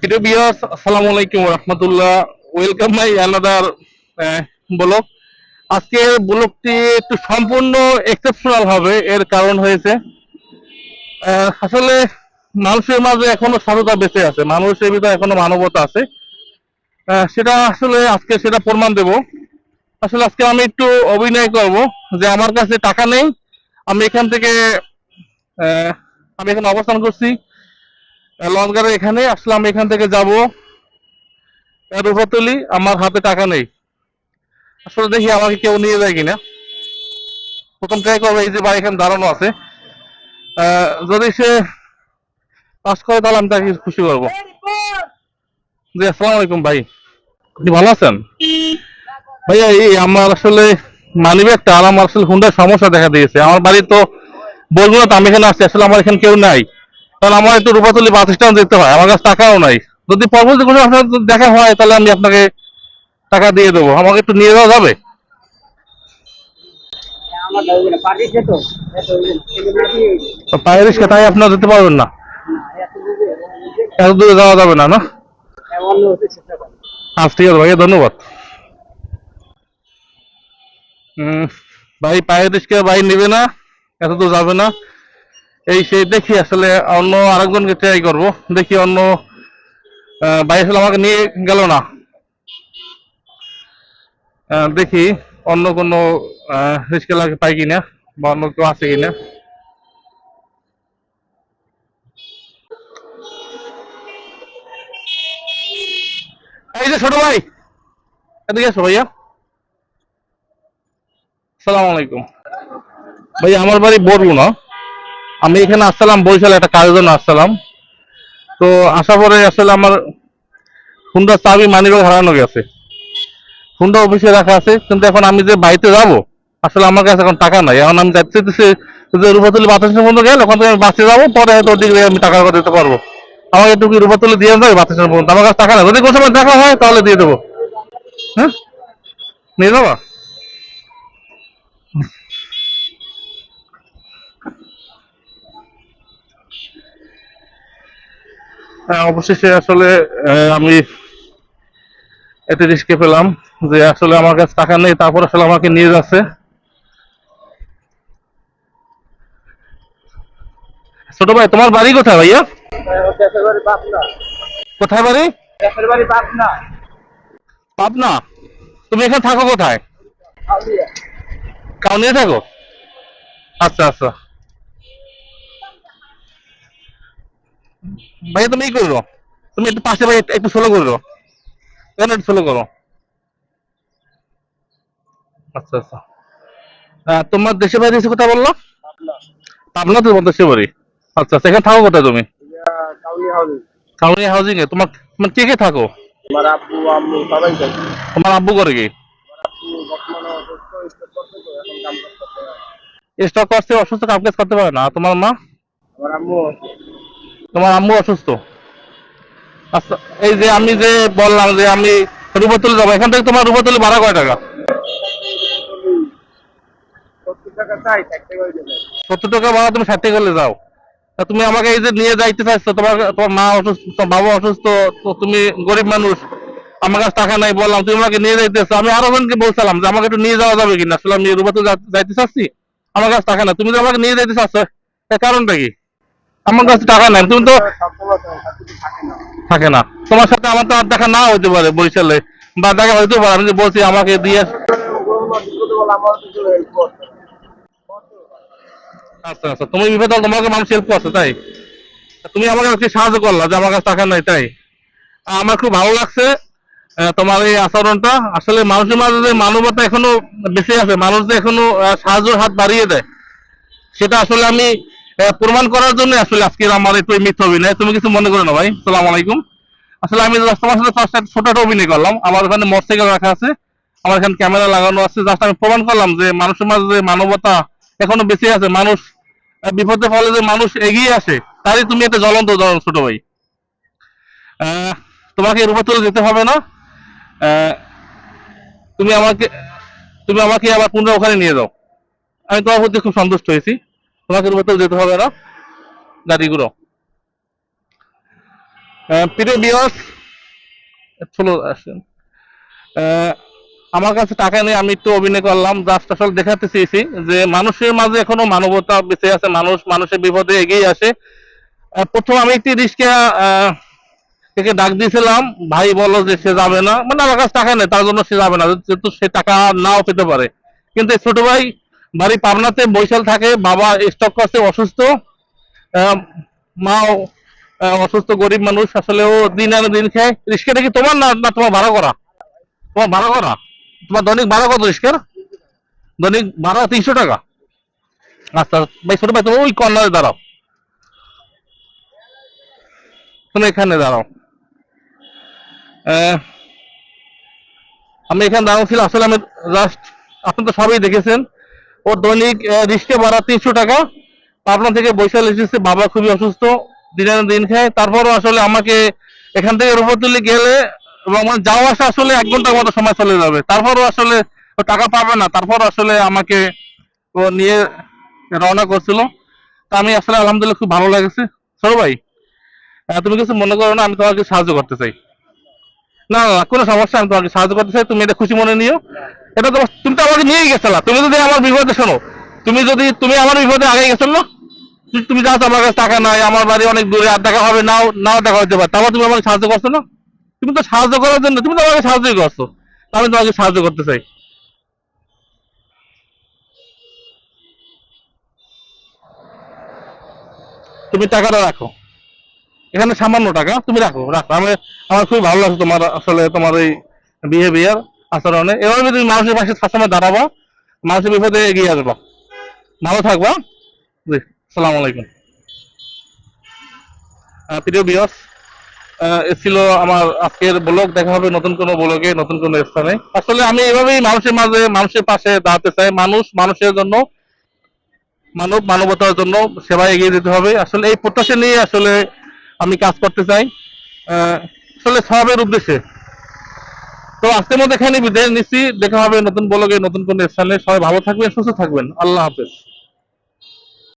প্রিয় বিয়াস আসসালামু আলাইকুম রহমতুল্লাহ। ওয়েলকাম মাই অ্যানাদার ব্লগ আজকে ব্লগটি একটু সম্পূর্ণ এক্সেপশনাল হবে, এর কারণ হয়েছে আসলে মানুষের মাঝে এখনও বেঁচে আছে, মানুষের ভিতরে এখনও মানবতা আছে। সেটা আসলে আজকে সেটা প্রমাণ দেব। আসলে আজকে আমি একটু অভিনয় করব, যে আমার কাছে টাকা নেই, আমি এখান থেকে আমি এখানে অবস্থান করছি। লঞ্চগারে এখানে, আসলে আমি এখান থেকে যাব। রূপাতলি আমার হাতে টাকা নেই। আসলে দেখি আমাকে কেউ নিয়ে যায় কিনা। প্রথম ট্রাই করব, এই যে ভাই এখানে দাঁড়ানো আছে। যদি সে পাস করে, তাহলে আমি তাকে খুশি করব। জি, আসসালামু আলাইকুম ভাই। আপনি ভালো আছেন? ভাইয়া, এই আমার আসলে মানি ব্যাগটা আর আমার আসলে হুন্ডার সমস্যা দেখা দিয়েছে। আমার বাড়ি তো বলব না তো আমি এখানে আসছি, আসলে আমার এখানে কেউ নাই। কারণ আমার একটু রূপাতলি বাস স্ট্যান্ড যেতে হয়। আমার কাছে টাকাও নাই। যদি পরবর্তী কোনো আপনার দেখা হয়, তাহলে আমি আপনাকে টাকা দিয়ে দেবো। আমাকে একটু নিয়ে যাওয়া যাবে? করে আচ্ছা ভাই, পায়ের রিক্সা ভাই নেবে না এত দূর যাবে না। এই সেই দেখি আসলে অন্য আরেকজনকে ট্রাই করব। দেখি অন্য ভাই আসলে আমাকে নিয়ে গেল না। দেখি অন্য কোনো লাগে পাই কিনা বা অন্য কেউ আছে কিনা। এই যে ছোট ভাই, এদিকে এসো ভাইয়া। সালাম আলাইকুম। ভাই, আমার বাড়ি বরগুনা আমি এখানে আসছিলাম, বরিশালে একটা কাজের জন্য আসছিলাম। তো আসার পরে আসলে আমার হুন্ডার চাবি মানিব্যাগ হারানো গেছে। হুন্ডা অফিসে রাখা আছে, কিন্তু এখন আমি যে বাড়িতে যাব, আসলে আমার কাছে এখন টাকা নাই। এখন আমি যাচ্ছি যে রূপাতলি বাতাসের পর্যন্ত গেলে ওখান থেকে আমি বাসে যাব, পরে হয়তো ওদিকে আমি টাকা দিতে পারব। আমাকে একটু রূপাতলি দিয়ে যাবে বাতাসের পর্যন্ত। আমার কাছে টাকা নাই। যদি কোনো সময় দেখা হয়, তাহলে দিয়ে দেবো। হ্যাঁ? নিয়ে যাবা? অবশেষে আসলে আমি একটা রিস্কে পেলাম যে আসলে আমার কাছে টাকা নেই তারপর আসলে আমাকে নিয়ে যাচ্ছে। ছোট ভাই তোমার বাড়ি কোথায় ভাইয়া? কোথায় বাড়ি? পাবনা। তুমি এখানে থাকো কোথায়? কাউনিয়ে থাকো? আচ্ছা আচ্ছা। ভাইয়া তুমি ই করো। তুমি একটু পাশে ভাই একটু স্লো করো। কেন একটু স্লো করো? আচ্ছা আচ্ছা। তোমার দেশে বাড়ি এসে কোথায় বলল? পাবনা তোমার দেশে বাড়ি। আচ্ছা আচ্ছা এখানে থাকো কোথায় তুমি? কাউনি হাউজিং এ। তোমার তোমার কে কে থাকো? আমার আব্বু আম্মু সবাই যায় তোমার আব্বু করে কি? স্টক করছে অসুস্থ কাম কাজ করতে পারে না। তোমার মা? আমার আম্মু তোমার আম্মু অসুস্থ। আচ্ছা এই যে আমি যে বললাম যে আমি রূপাতলি যাব এখান থেকে তোমার রূপাতলি ভাড়া কয় টাকা? সত্তর টাকা ভাড়া তুমি ষাট টাকা করলে যাও। তুমি আমাকে এই যে নিয়ে যাইতে চাইছো তোমার তোমার মা অসুস্থ বাবা অসুস্থ তো তুমি গরিব মানুষ আমার কাছে টাকা নাই বললাম তুমি আমাকে নিয়ে যাইতেছো আমি আরও জনকে বলছিলাম যে আমাকে একটু নিয়ে যাওয়া যাবে কিনা। আসলে আমি রূপাতলি যাইতে চাচ্ছি আমার কাছে টাকা না তুমি যে আমাকে নিয়ে যাইতে চাচ্ছ কারণটা কি? আমার কাছে টাকা নাই তুমি তো থাকে না। তোমার সাথে আমার তো আর দেখা না হইতে পারে বরিশালে বা দেখা হইতে পারে আমি বলছি আমাকে দিয়ে আচ্ছা আচ্ছা তুমি বিপদ তোমাকে মানুষ হেল্প করছে তাই? তুমি আমাকে আজকে সাহায্য করলা যে আমার কাছে টাকা নাই তাই? আমার খুব ভালো লাগছে তোমার এই আচরণটা। আসলে মানুষের মাঝে যে মানবতা এখনও বেঁচে আছে মানুষ যে এখনও সাহায্যের হাত বাড়িয়ে দেয় সেটা আসলে আমি প্রমাণ করার জন্য আসলে আজকে আমার একটু মিথ্যা অভিনয়। তুমি কিছু মনে করো না ভাই? সালাম আলাইকুম। আসলে আমি তোমার সাথে ফার্স্ট একটা ছোট একটা অভিনয় করলাম। আমার ওখানে মোটরসাইকেল রাখা আছে। আমার এখানে ক্যামেরা লাগানো আছে। জাস্ট আমি প্রমাণ করলাম যে মানুষের মাঝে যে মানবতা এখনও বেঁচে আছে। মানুষ বিপদে ফলে যে মানুষ এগিয়ে আসে, তারই তুমি একটা জ্বলন্ত উদাহরণ ছোট ভাই। তোমাকে রূপাতলে যেতে হবে না। তুমি আমাকে তুমি আমাকে আবার পুনরায় ওখানে নিয়ে যাও। আমি তোমার প্রতি খুব সন্তুষ্ট হয়েছি। তোমাকে রূপাতলে যেতে হবে না। গাড়িগুলো প্রিয় বিয়স চলো আসেন। আমার কাছে টাকা নেই আমি একটু অভিনয় করলাম। জাস্ট আসলে দেখাতে চেয়েছি যে মানুষের মাঝে এখনও মানবতা বেঁচে আছে। মানুষ মানুষের বিপদে এগিয়ে আসে। প্রথম আমি একটি রিক্সা থেকে ডাক দিয়েছিলাম। ভাই বলো যে সে যাবে না। মানে আমার কাছে টাকা নেই, তার জন্য সে যাবে না। যেহেতু সে টাকা নাও পেতে পারে। কিন্তু ছোট ভাই বাড়ি পাবনাতে বৈশাল থাকে, বাবা স্টক করছে অসুস্থ। মাও অসুস্থ, গরিব মানুষ আসলে ও দিন আনে দিন খায়। রিক্সাটা কি তোমার না না তোমার ভাড়া করা? তোমার ভাড়া করা? তোমার দৈনিক ভাড়া কত রিক্সার দৈনিক ভাড়া তিনশো টাকা। আচ্ছা ভাই, ছোট ভাই, তুমি ওই কর্নারে দাঁড়াও। তুমি এখানে দাঁড়াও। আমি এখানে দাঁড়াও ছিল আসলে আমি জাস্ট আপনি তো সবই দেখেছেন। ওর দৈনিক রিক্সা ভাড়া তিনশো টাকা। পাবনা থেকে বৈশাল এসেছে বাবা খুবই অসুস্থ দিনের দিন খায়। তারপরও আসলে আমাকে এখান থেকে রূপতুলি গেলে এবং যাওয়া আসা আসলে এক ঘণ্টার মতো সময় চলে যাবে। তারপরও আসলে টাকা পাবে না তারপর আসলে আমাকে ও নিয়ে রওনা করছিল। তা আমি আসলে আলহামদুলিল্লাহ খুব ভালো লাগছে। সরো ভাই তুমি কিছু মনে করো না আমি তোমাকে সাহায্য করতে চাই। না না, কোনো সমস্যা আমি তোমাকে সাহায্য করতে চাই তুমি এটা খুশি মনে নিও। এটা তো তুমি তো আমাকে নিয়েই গেছিলা। তুমি যদি আমার বিপদে শোনো, তুমি যদি তুমি আমার বিপদে আগে গেছো না তুমি- জানো তো আমার কাছে টাকা নাই, আমার বাড়ি অনেক দূরে, আর দেখা হবে, নাও নাও দেখা হতে পারে। তারপর তুমি আমাকে সাহায্য করছ না? তুমি তো সাহায্য করার জন্য তুমি তো আমাকে সাহায্যই করছ। আমি তোমাকে সাহায্য করতে চাই। তুমি টাকাটা রাখো। এখানে সামান্য টাকা, তুমি রাখো রাখো। আমি আমার খুবই ভালো লাগছে তোমার আসলে তোমার এই বিহেভিয়ার আচরণে এভাবে তুমি মানুষের পাশে সবসময় দাঁড়াবা। মানুষের বিপদে এগিয়ে আসবা ভালো থাকবা। জি, সালাম আলাইকুম। প্রিয় বিয়স ছিল আমার আজকের ব্লগ। দেখা হবে নতুন কোনো ব্লগে, নতুন কোনো স্থানে। আসলে আমি এভাবেই মানুষের মাঝে, মানুষের পাশে দাঁড়াতে চাই। মানুষ মানুষের জন্য, মানব মানবতার জন্য সেবা এগিয়ে যেতে হবে। আসলে এই প্রত্যাশা নিয়ে আসলে আমি কাজ করতে চাই। আসলে সবের উদ্দেশ্যে তো আজকের মধ্যে এখানে বিদায় নিচ্ছি। দেখা হবে নতুন ব্লগে নতুন কোন স্থানে সবাই ভালো থাকবেন, সুস্থ থাকবেন। আল্লাহ হাফেজ।